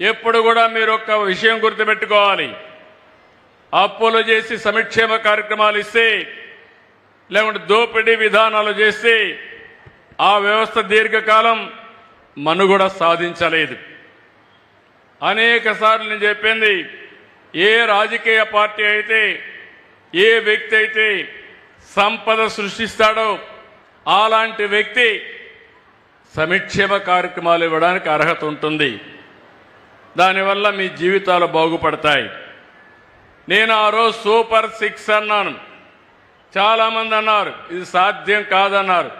ఎప్పుడు కూడా మీరు ఒక్క విషయం గుర్తుపెట్టుకోవాలి. అప్పులు చేసి సంక్షేమ కార్యక్రమాలు ఇస్తే లేకుంటే దోపిడీ విధానాలు చేస్తే ఆ వ్యవస్థ దీర్ఘకాలం మనుగడ సాధించలేదు. అనేక సార్లు నేను చెప్పింది ఏ రాజకీయ పార్టీ అయితే ఏ వ్యక్తి అయితే సంపద సృష్టిస్తాడో అలాంటి వ్యక్తి సంక్షేమ కార్యక్రమాలు ఇవ్వడానికి అర్హత ఉంటుంది. దానివల్ల మీ జీవితాలు బాగుపడతాయి. నేను ఆ రోజు సూపర్ సిక్స్ అన్నాను. చాలామంది అన్నారు ఇది సాధ్యం కాదన్నారు.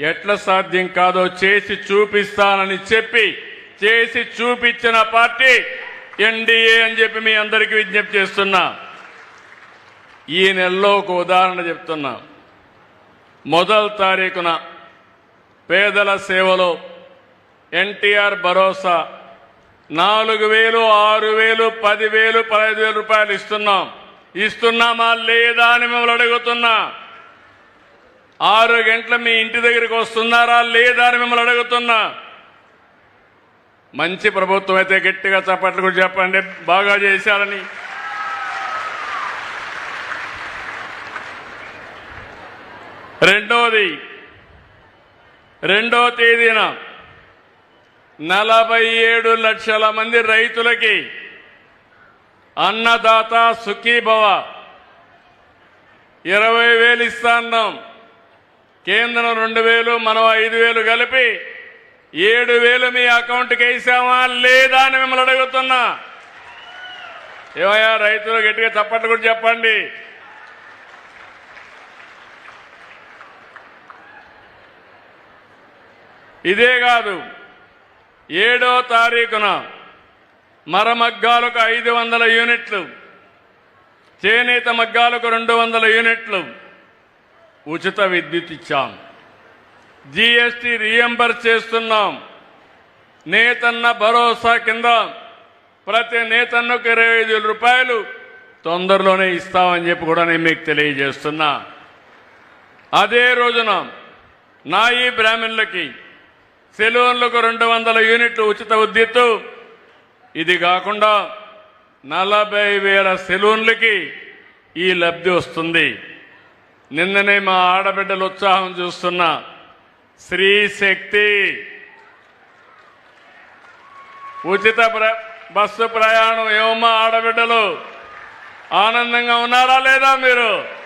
ఎట్లా సాధ్యం కాదో చేసి చూపిస్తానని చెప్పి చేసి చూపించిన పార్టీ ఎన్డీఏ అని చెప్పి మీ అందరికీ విజ్ఞప్తి చేస్తున్నా. ఈ నెలలో ఒక ఉదాహరణ చెప్తున్నా. మొదటి తారీఖున పేదల సేవలో ఎన్టీఆర్ భరోసా నాలుగు వేలు ఆరు వేలు పదివేలు పదహైదు వేల రూపాయలు ఇస్తున్నాం. ఇస్తున్నామా లేదా అని మిమ్మల్ని అడుగుతున్నా. ఆరు గంటల మీ ఇంటి దగ్గరికి వస్తున్నారా లేదా అని మిమ్మల్ని అడుగుతున్నా. మంచి ప్రభుత్వం అయితే గట్టిగా చప్పట్లు కూడా చెప్పండి. బాగా చేశారని. రెండోది రెండో తేదీన నలభై ఏడు లక్షల మంది రైతులకి అన్నదాత సుఖీభవ. ఇరవై వేలు ఇస్తాన్నాం కేంద్రం రెండు వేలు మనం ఐదు వేలు కలిపి ఏడు వేలు మీ అకౌంట్కి వేసామా లేదా అని మిమ్మల్ని అడుగుతున్నా. ఏమయ్యా రైతులు గట్టిగా చప్పట్లు కూడా చెప్పండి. ఇదే కాదు. ఏడో తారీఖున మరమగ్గాలకు ఐదు వందల యూనిట్లు చేనేత మగ్గాలకు రెండు వందల యూనిట్లు ఉచిత విద్యుత్ ఇచ్చాం. జీఎస్టీ రియంబర్ చేస్తున్నాం. నేతన్న భరోసా కింద ప్రతి నేతన్నకు ఇరవై ఐదు వేల రూపాయలు తొందరలోనే ఇస్తామని చెప్పి కూడా నేను మీకు తెలియజేస్తున్నా. అదే రోజున నాయి బ్రాహ్మణులకి సెలూన్లకు రెండు వందల యూనిట్లు ఉచిత ఉద్యత్తు ఇది కాకుండా నలభై వేల సెలూన్లకి ఈ లబ్ధి వస్తుంది. నిన్ననే మా ఆడబిడ్డల ఉత్సాహం చూస్తున్నా స్త్రీ శక్తి. ఉచిత ప్ర- బస్సు ప్రయాణం ఏమమ్మా ఆడబిడ్డలు? ఆనందంగా ఉన్నారా లేదా మీరు?